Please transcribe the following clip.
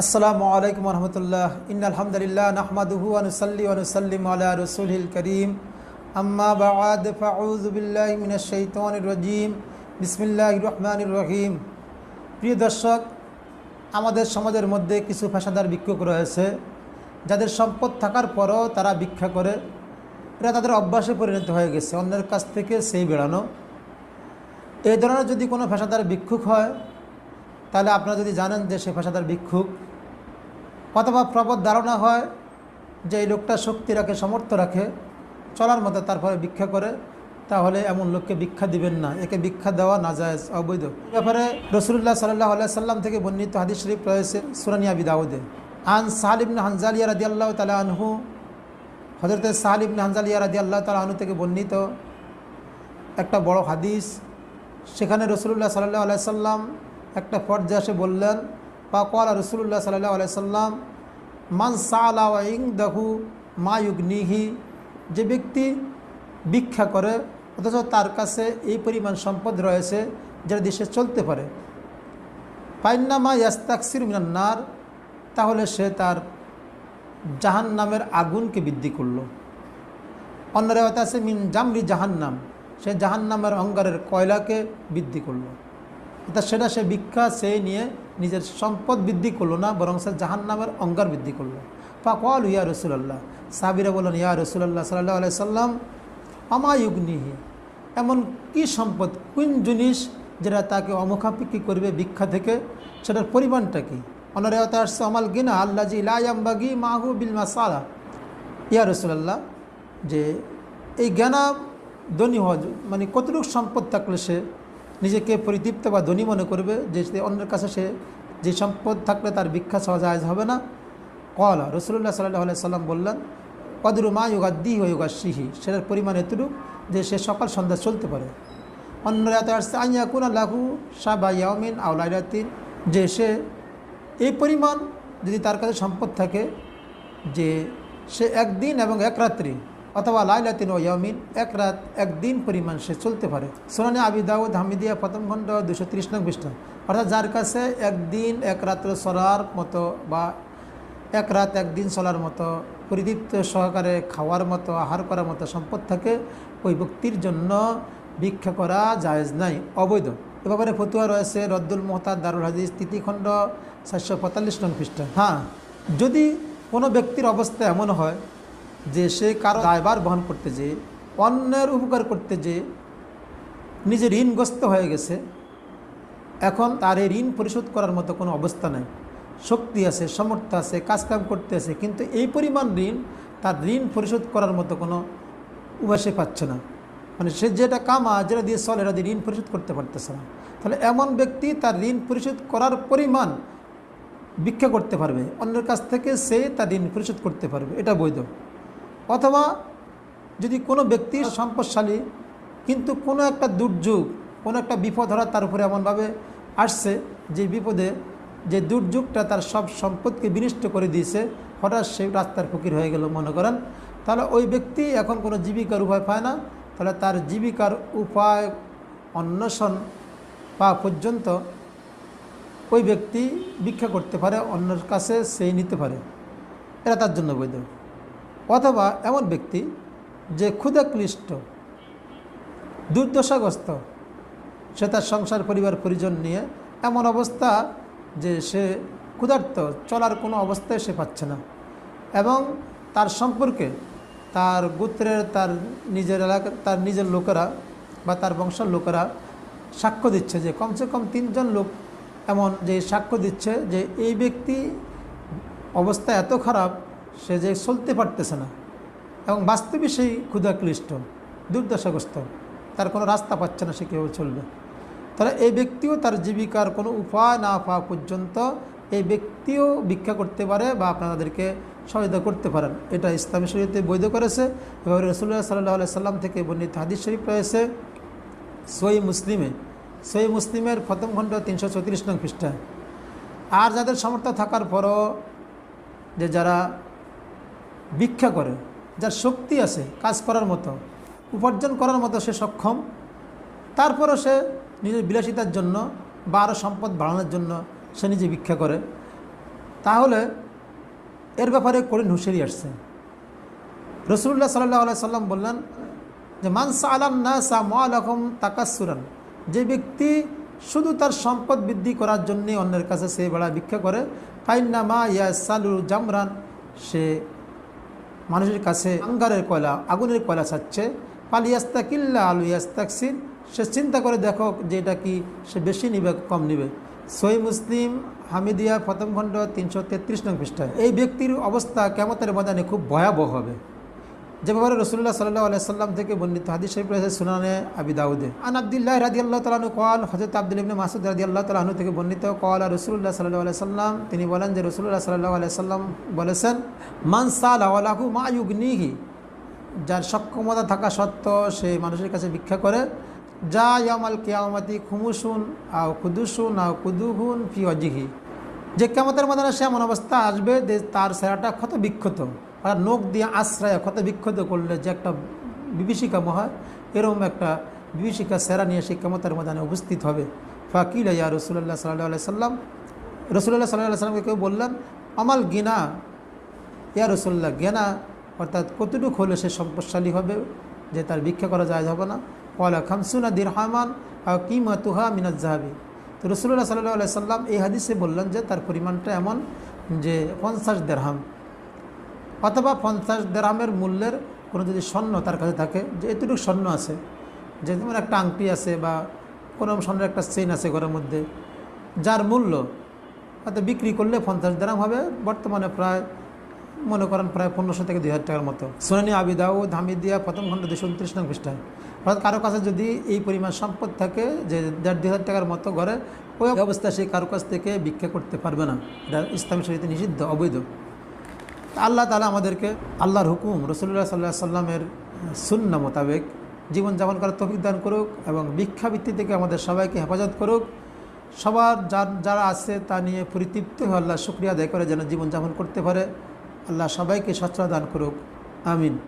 আসসালামু আলাইকুম রহমতুল্লাহ ইন আলহামদুলিল্লাহ নাহমাদুহু আনুসাল্লি আনুসাল্লিম আলা রসুলহিল করিম। আম্মা বাদ, ফাউযু বিল্লাহি মিনাশ শাইতানির রাজিম। বিসমিল্লাহির রহমানির রহিম। প্রিয় দর্শক, আমাদের সমাজের মধ্যে কিছু পেশাদার ভিক্ষুক রয়েছে। যাদের সম্পদ থাকার পরও তারা ভিক্ষা করে। এরা তাদের অভ্যাসে পরিণত হয়ে গেছে। অন্যের কাছ থেকে সেই বেড়ানো। এই ধরনের যদি কোনো পেশাদার ভিক্ষুক হয় তাহলে আপনারা যদি জানেন যে সে পেশাদার ভিক্ষুক, অথবা প্রবদ ধারণা হয় যে এই লোকটা শক্তি রাখে সমর্থ রাখে, চলার মতো তারপরে ভিক্ষা করে, তাহলে এমন লোককে ভিক্ষা দিবেন না। একে ভিক্ষা দেওয়া না যায় অবৈধ ব্যাপারে রসুল্লাহ সাল্লাহ সাল্লাম থেকে বর্ণিত হাদিস শরীফ রয়েছে সুরানিয়া বিদাউদে আন সাহালিবনে হানজালিয়া রাদি আল্লাহ তালা আনহু হজরত সাহালিবনে হানজালিয়া রাদি আল্লাহ তালা আনহু থেকে বর্ণিত একটা বড় হাদিস। সেখানে রসুল্লাহ সাল্লাহ আলাইসাল্লাম একটা পর্যায়ে এসে বললেন কলা রসুল্লাহ সাল্লাহ আলাইসাল্লাম মান ইং দাহু মা ইউগনিহি যে ব্যক্তি ভিক্ষা করে, অথচ তার কাছে এই পরিমাণ সম্পদ রয়েছে যারা দেশে চলতে পারে। পাইন্নামা ইয়াস্তাকসির মিনান্নার তাহলে সে তার জাহান নামের আগুনকে বৃদ্ধি করল। অন্য রেওয়াতে আছে, মিন জামরি জাহান্নাম সে জাহান্নামের অঙ্গারের কয়লাকে বৃদ্ধি করল। অর্থাৎ সেটা সে ভিক্ষা, সে নিয়ে নিজের সম্পদ বৃদ্ধি করল না, বরং সে জাহান্নামের অঙ্গার বৃদ্ধি করল। পাকওয়াল ইয়া রসুলাল্লাহ। সাবিরা বললেন, ইয়া রসুলাল্লাহ সাল্লাহ আলাই সাল্লাম আমায়ুগ্নিহি এমন কি সম্পদ, কোন জিনিস যেটা তাকে অমুখাপিক্ষি করবে ভিক্ষা থেকে? সেটার পরিমাণটা কি? অনরেওতে আসছে আমাল গিনা আল্লাহ জি লায়াম্বাগি মাহু বিল মাসালা। ইয়া রসুলাল্লাহ, যে এই জ্ঞানা ধনী হওয়া মানে কতটুকু সম্পদ থাকলে সে নিজেকে পরিতৃপ্ত বা ধনী মনে করবে যে অন্যের কাছে সে যে সম্পদ থাকলে তার ভিক্ষা সহজায়জ হবে না। কলা রসুল্লাহ সাল্লাহ সাল্লাম বললেন কদরু মা ইয়োগাদ্দি ও সিহি সেটার পরিমাণ এতটুকু যে সে সকাল সন্ধ্যা চলতে পারে। অন্য রাতে আসছে আইয়া কুন আল্লাহু শাহ বা ইয়ামিন আউলাইরাতিন যে সে এই পরিমাণ যদি তার কাছে সম্পদ থাকে যে সে একদিন এবং এক রাত্রি অথবা লাইলাতিন ও ইয়ামিন এক রাত একদিন পরিমাণ সে চলতে পারে। সোনানি আবি দাউদ হামিদিয়া প্রথম খণ্ড দুশো ত্রিশ নং পৃষ্ঠা। অর্থাৎ যার কাছে একদিন এক রাত্র চলার মতো বা এক রাত একদিন চলার মতো পরিদীপ্ত সহকারে খাওয়ার মতো, আহার করার মতো সম্পদ থাকে, ওই ব্যক্তির জন্য ভিক্ষা করা জায়েজ নাই, অবৈধ। এ ব্যাপারে ফতুয়া রয়েছে রদ্দুল মোহতার দারুল হাদিস তৃতীখণ্ড সাতশো পঁয়তাল্লিশ নং পৃষ্ঠা। হ্যাঁ যদি কোনো ব্যক্তির অবস্থা এমন হয় যে সে কারও দায়বার বহন করতে যে, অন্যের উপকার করতে যে, নিজে ঋণগ্রস্ত হয়ে গেছে, এখন তার এই ঋণ পরিশোধ করার মতো কোনো অবস্থা নাই। শক্তি আছে, সামর্থ্য আছে, কাজকাম করতে আছে, কিন্তু এই পরিমাণ ঋণ তার ঋণ পরিশোধ করার মতো কোনো উপায় সে পাচ্ছে না। মানে সে যেটা কামা, যেটা দিয়ে চলে, এটা দিয়ে ঋণ পরিশোধ করতে পারতেছে না। তাহলে এমন ব্যক্তি তার ঋণ পরিশোধ করার পরিমাণ ভিক্ষা করতে পারবে, অন্যের কাছ থেকে সে তার ঋণ পরিশোধ করতে পারবে, এটা বৈধ। অথবা যদি কোনো ব্যক্তি সম্পদশালী, কিন্তু কোনো একটা দুর্যোগ, কোনো একটা বিপদ হঠাৎ তার উপরে এমনভাবে আসছে যে বিপদে, যে দুর্যোগটা তার সব সম্পদকে বিনষ্ট করে দিয়েছে, হঠাৎ সে রাস্তার ফকির হয়ে গেল মনে করেন, তাহলে ওই ব্যক্তি এখন কোনো জীবিকার উপায় পায় না, তাহলে তার জীবিকার উপায় অন্বেষণ পাওয়া পর্যন্ত ওই ব্যক্তি ভিক্ষা করতে পারে, অন্যের কাছে সেই নিতে পারে। এটা তার জন্য বৈধ। অথবা এমন ব্যক্তি যে ক্ষুদাক্লিষ্ট দুর্দশাগ্রস্ত, সে তার সংসার, পরিবার, পরিজন নিয়ে এমন অবস্থা যে সে ক্ষুধার্ত, চলার কোনো অবস্থায় সে পাচ্ছে না এবং তার সম্পর্কে তার গোত্রের, তার নিজের এলাকার তার নিজের লোকেরা বা তার বংশের লোকেরা সাক্ষ্য দিচ্ছে যে কমসে কম তিনজন লোক এমন যে সাক্ষ্য দিচ্ছে যে এই ব্যক্তি অবস্থা এত খারাপ সে যে চলতে পারতেছে না। এবং বাস্তবে সেই ক্ষুধাক্লিষ্ট, দুর্দশাগ্রস্ত, তার কোনো রাস্তা পাচ্ছে না সে কীভাবে চলবে। তাহলে এই ব্যক্তিও তার জীবিকার কোনো উপায় না পাওয়া পর্যন্ত এই ব্যক্তিও ভিক্ষা করতে পারে বা আপনাদেরকে সহায়তা করতে পারেন। এটা ইসলামী শরীরতে বৈধ করেছে। এবং রসুল্লাহ সাল্লাহ সাল্লাম থেকে বর্ণিত হাদিস শরীফ রয়েছে সই মুসলিমে। সই মুসলিমের প্রথম খণ্ড তিনশো চৌত্রিশ নং পৃষ্ঠায়। আর যাদের সামর্থ্য থাকার পরও যে যারা ভিক্ষা করে, যার শক্তি আছে কাজ করার মতো, উপার্জন করার মতো সে সক্ষম, তারপরও সে নিজের বিলাসিতার জন্য বা আরও সম্পদ বাড়ানোর জন্য সে নিজে ভিক্ষা করে, তাহলে এর ব্যাপারে করিন হুঁশিয়ারি আসছে। রসুল্লাহ সাল্লাহ সাল্লাম বললেন যে মানসা আলাম না সা মালাকম তাকাসুরান যে ব্যক্তি শুধু তার সম্পদ বৃদ্ধি করার জন্যে অন্যের কাছে সে বেড়া ভিক্ষা করে ফাইন্না মা ইয়া সালু জামরান, সে মানুষের কাছে আঙ্গারের কয়লা, আগুনের কয়লা ছাড়ছে পালিয়াস্তা কিল্লা আলু ইয়াস্তাকসির। সে চিন্তা করে দেখো যে এটা কি সে বেশি নিবে, কম নিবে। সই মুসলিম হামিদিয়া প্রথম খণ্ড তিনশো তেত্রিশ নং পৃষ্ঠায়, এই ব্যক্তির অবস্থা কেমতের ময়দানে খুব ভয়াবহ হবে। যে ব্যাপারে রসুল্লাহ সাল্লাহ আলাইসাল্লাম থেকে বর্ণিত হাদিস শরীফ রয়েছে সুনানে আবি দাউদে। আন আবদুল্লাহ রাজি আল্লাহ তালানু কল হজরত আব্দুল ইবনে মাসুদ রাজি আল্লাহ তালাহনু থেকে বর্ণিত কল আর রসুল্লাহ সাল্লাহ আলাইসাল্লাম তিনি বলেন যে রসুল্লাহ সাল্লাহ আলাইসাল্লাম বলেছেন, মান সাল আওয়ালাহু মা ইউগনিহি যার সক্ষমতা থাকা সত্ত্বেও সে মানুষের কাছে ভিক্ষা করে, যা ইয়ামাল কেয়ামতি খুমুসুন আও কুদুসুন আও কুদুহুন ফি অজিহি যে কেমতের মধ্যে সে এমন অবস্থা আসবে যে তার সেরাটা ক্ষত বিক্ষত আর নখ দিয়ে আশ্রয় ক্ষত বিক্ষত করলে যে একটা বিভীষিকা মহা এরকম একটা বিভীষিকা সেরা নিয়ে সে কেমতের ময়দানে উপস্থিত হবে। ফাকিল ইয়া রসুল্লাহ সাল্লাহ সাল্লাম। রসুল্লাহ সাল্লাহ সাল্লামকে কেউ বললেন, আমাল গিনা, ইয়া রসুল্লাহ গেনা, অর্থাৎ কতটুকু হলে সে সম্পদশালী হবে যে তার ভিক্ষা করা যায় হবে না? ওয়ালা খামসুনা দির হামান আর কিমা তুহা মিনাজ জাহাবি তো রসুল্লাহ সাল্লাহ সাল্লাম এই হাদিসে বললেন যে তার পরিমাণটা এমন যে পঞ্চাশ দেড়হাম অথবা পঞ্চাশ দেড়হামের মূল্যের কোনো যদি স্বর্ণ তার কাছে থাকে, যে এতটুকু স্বর্ণ আছে, যে যেমন একটা আংটি আছে বা কোনো স্বর্ণের একটা চেইন আছে ঘরের মধ্যে, যার মূল্য হয়তো বিক্রি করলে পঞ্চাশ দেরাম হবে, বর্তমানে প্রায়, মনে করেন প্রায় পনেরোশো থেকে দুই হাজার টাকার মতো। সোনানি আবিদাউদ হামিদিয়া, প্রথম খণ্ড দুশো উনত্রিশ নং পৃষ্ঠায়। অর্থাৎ কারও কাছে যদি এই পরিমাণ সম্পদ থাকে, যে দেড় দুই হাজার টাকার মতো ঘরে, ওই অবস্থায় সেই কারও কাছ থেকে ভিক্ষা করতে পারবে না। এটা ইসলামী শরীরে নিষিদ্ধ, অবৈধ। আল্লাহ তালা আমাদেরকে আল্লাহর হুকুম রসুল্লাহ সাল্লাহ সাল্লামের শূন্য মোতাবেক জীবনযাপন করার তফিক দান করুক এবং ভিক্ষাবৃত্তি থেকে আমাদের সবাইকে হেফাজত করুক। সবার যার, যারা আছে তা নিয়ে পরিতৃপ্ত হয়ে আল্লাহ শুক্রিয়া আদায় করে যেন জীবনযাপন করতে পারে। আল্লাহ সবাইকে সচ্ছল দান করুক। আমিন।